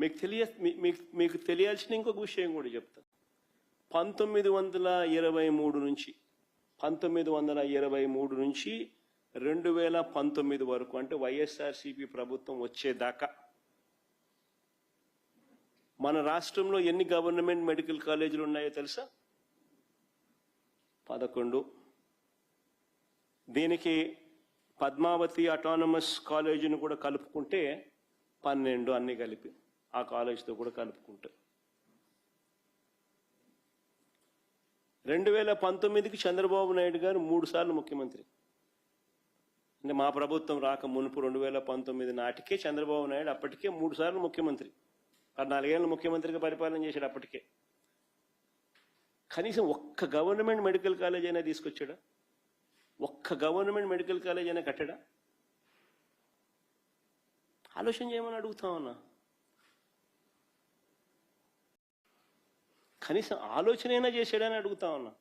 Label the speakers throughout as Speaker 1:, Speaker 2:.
Speaker 1: మీకు తెలియ మీకు మీకు తెలియాల్సిన ఇంకొక విషయం కూడా చెప్తాను. పంతొమ్మిది వందల ఇరవై మూడు నుంచి పంతొమ్మిది వందల ఇరవై మూడు నుంచి రెండు వేల పంతొమ్మిది వరకు అంటే వైఎస్ఆర్సీపీ ప్రభుత్వం వచ్చేదాకా మన రాష్ట్రంలో ఎన్ని గవర్నమెంట్ మెడికల్ కాలేజీలు ఉన్నాయో తెలుసా? పదకొండు. దీనికి పద్మావతి అటానమస్ కాలేజీని కూడా కలుపుకుంటే పన్నెండు అన్ని కలిపి. ఆ కాలేజీతో కూడా కలుపుకుంటే రెండు వేల పంతొమ్మిదికి చంద్రబాబు నాయుడు గారు మూడు సార్లు ముఖ్యమంత్రి. అంటే మా ప్రభుత్వం రాక మునుపు రెండు వేల పంతొమ్మిది నాటికే చంద్రబాబు నాయుడు అప్పటికే మూడు సార్లు ముఖ్యమంత్రి. పద్నాలుగేళ్ళు ముఖ్యమంత్రిగా పరిపాలన చేశాడు అప్పటికే. కనీసం ఒక్క గవర్నమెంట్ మెడికల్ కాలేజ్ అయినా తీసుకొచ్చాడా? ఒక్క గవర్నమెంట్ మెడికల్ కాలేజ్ అయినా కట్టాడా? ఆలోచన చేయమని అడుగుతామన్నా కనీసం ఆలోచన అయినా చేశాడని అడుగుతా ఉన్నా.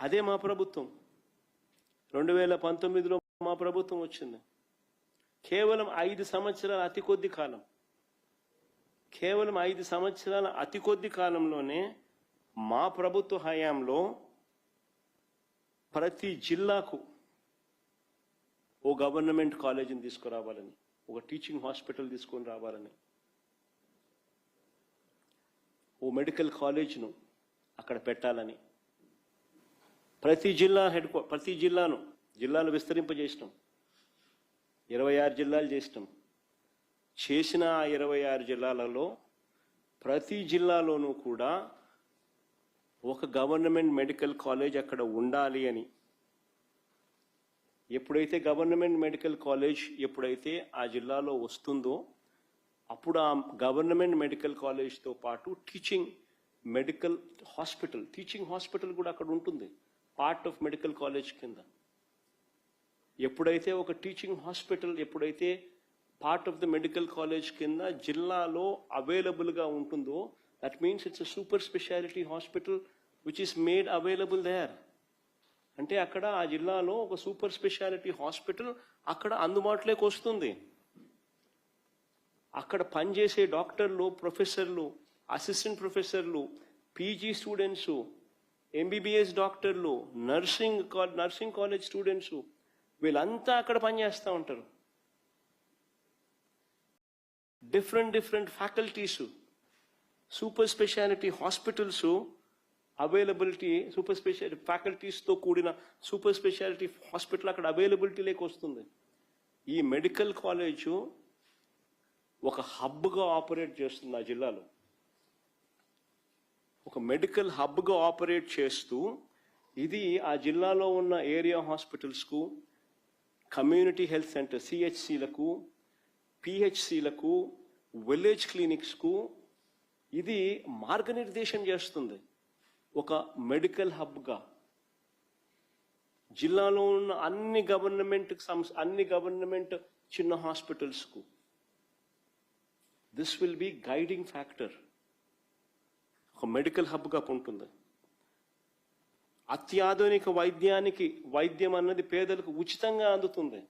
Speaker 1: అదే మా ప్రభుత్వం. రెండు వేల పంతొమ్మిదిలో మా ప్రభుత్వం వచ్చింది. కేవలం ఐదు సంవత్సరాల అతి కొద్ది కాలం. కేవలం ఐదు సంవత్సరాల అతి కొద్ది కాలంలోనే మా ప్రభుత్వ హయాంలో ప్రతి జిల్లాకు ఓ గవర్నమెంట్ కాలేజీని తీసుకురావాలని. ఒక టీచింగ్ హాస్పిటల్ తీసుకొని రావాలని. ఓ మెడికల్ కాలేజ్ను అక్కడ పెట్టాలని. ప్రతి జిల్లా హెడ్ ప్రతి జిల్లాను జిల్లాలు విస్తరింపజేసినాం. ఇరవై ఆరు జిల్లాలు చేసినాం. చేసిన ఆ ఇరవై ఆరు జిల్లాలలో ప్రతి జిల్లాలోనూ కూడా ఒక గవర్నమెంట్ మెడికల్ కాలేజ్ అక్కడ ఉండాలి అని ఎప్పుడైతే గవర్నమెంట్ మెడికల్ కాలేజ్ ఎప్పుడైతే ఆ జిల్లాలో వస్తుందో అప్పుడు ఆ గవర్నమెంట్ మెడికల్ కాలేజ్తో పాటు teaching medical hospital teaching hospital కూడా అక్కడ ఉంటుంది పార్ట్ ఆఫ్ మెడికల్ కాలేజ్ కింద. ఎప్పుడైతే ఒక టీచింగ్ హాస్పిటల్ ఎప్పుడైతే part of the medical college కింద జిల్లాలో అవైలబుల్గా ఉంటుందో that means it's super speciality hospital which is made available there అంటే అక్కడ ఆ జిల్లాలో ఒక సూపర్ స్పెషాలిటీ హాస్పిటల్ అక్కడ అందుబాటులోకి వస్తుంది. అక్కడ పనిచేసే డాక్టర్లు ప్రొఫెసర్లు అసిస్టెంట్ ప్రొఫెసర్లు పీజీ స్టూడెంట్స్ ఎంబీబీఎస్ డాక్టర్లు నర్సింగ్ నర్సింగ్ కాలేజ్ స్టూడెంట్స్ వీళ్ళంతా అక్కడ పనిచేస్తూ ఉంటారు. Different different faculties super speciality hospitals availability super speciality ఫ్యాకల్టీస్తో కూడిన సూపర్ స్పెషాలిటీ హాస్పిటల్ అక్కడ అవైలబిలిటీలోకి వస్తుంది. ఈ మెడికల్ కాలేజు ఒక హబ్గా ఆపరేట్ చేస్తుంది ఆ జిల్లాలో. ఒక మెడికల్ హబ్గా ఆపరేట్ చేస్తూ ఇది ఆ జిల్లాలో ఉన్న ఏరియా హాస్పిటల్స్కు కమ్యూనిటీ హెల్త్ సెంటర్ సిహెచ్సిలకు పిహెచ్సిలకు విలేజ్ క్లినిక్స్కు ఇది మార్గనిర్దేశం చేస్తుంది. ఒక మెడికల్ హబ్గా. జిల్లాలో ఉన్న అన్ని గవర్నమెంట్ సంస్థ అన్ని గవర్నమెంట్ చిన్న హాస్పిటల్స్కు. This will be guiding factor ఒక మెడికల్ హబ్గా ఉంటుంది? అత్యాధునిక వైద్యానికి వైద్యం అన్నది పేదలకు ఉచితంగా అందుతుంది.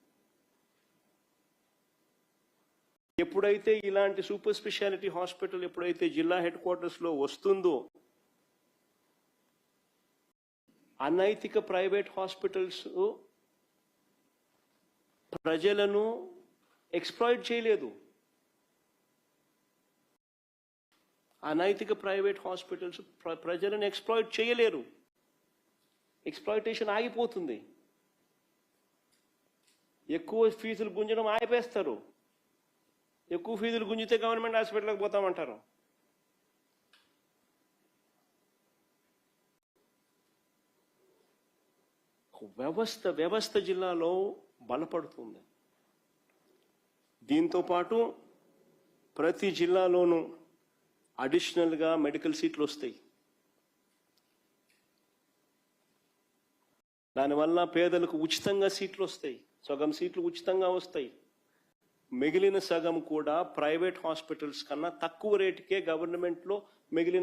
Speaker 1: ఎప్పుడైతే ఇలాంటి సూపర్ స్పెషాలిటీ హాస్పిటల్ ఎప్పుడైతే జిల్లా హెడ్ క్వార్టర్స్లో వస్తుందో అనైతిక ప్రైవేట్ హాస్పిటల్స్ ప్రజలను ఎక్స్ప్లాయిట్ చేయలేదు. అనైతిక ప్రైవేట్ హాస్పిటల్స్ ప్రజలను ఎక్స్ప్లాయిట్ చేయలేరు. ఎక్స్ప్లాయిటేషన్ ఆగిపోతుంది. ఎక్కువ ఫీజులు గుంజడం ఆగిపేస్తారు ఎక్కువ ఫీజులు గుంజితే గవర్నమెంట్ హాస్పిటల్కి పోతామంటారు. వ్యవస్థ వ్యవస్థ జిల్లాలో బలపడుతుంది. దీంతో పాటు ప్రతి జిల్లాలోనూ అడిషనల్గా మెడికల్ సీట్లు వస్తాయి. దానివల్ల పేదలకు ఉచితంగా సీట్లు వస్తాయి. సగం సీట్లు ఉచితంగా వస్తాయి. మిగిలిన సగం కూడా ప్రైవేట్ హాస్పిటల్స్ కన్నా తక్కువ రేటుకే గవర్నమెంట్లో మిగిలిన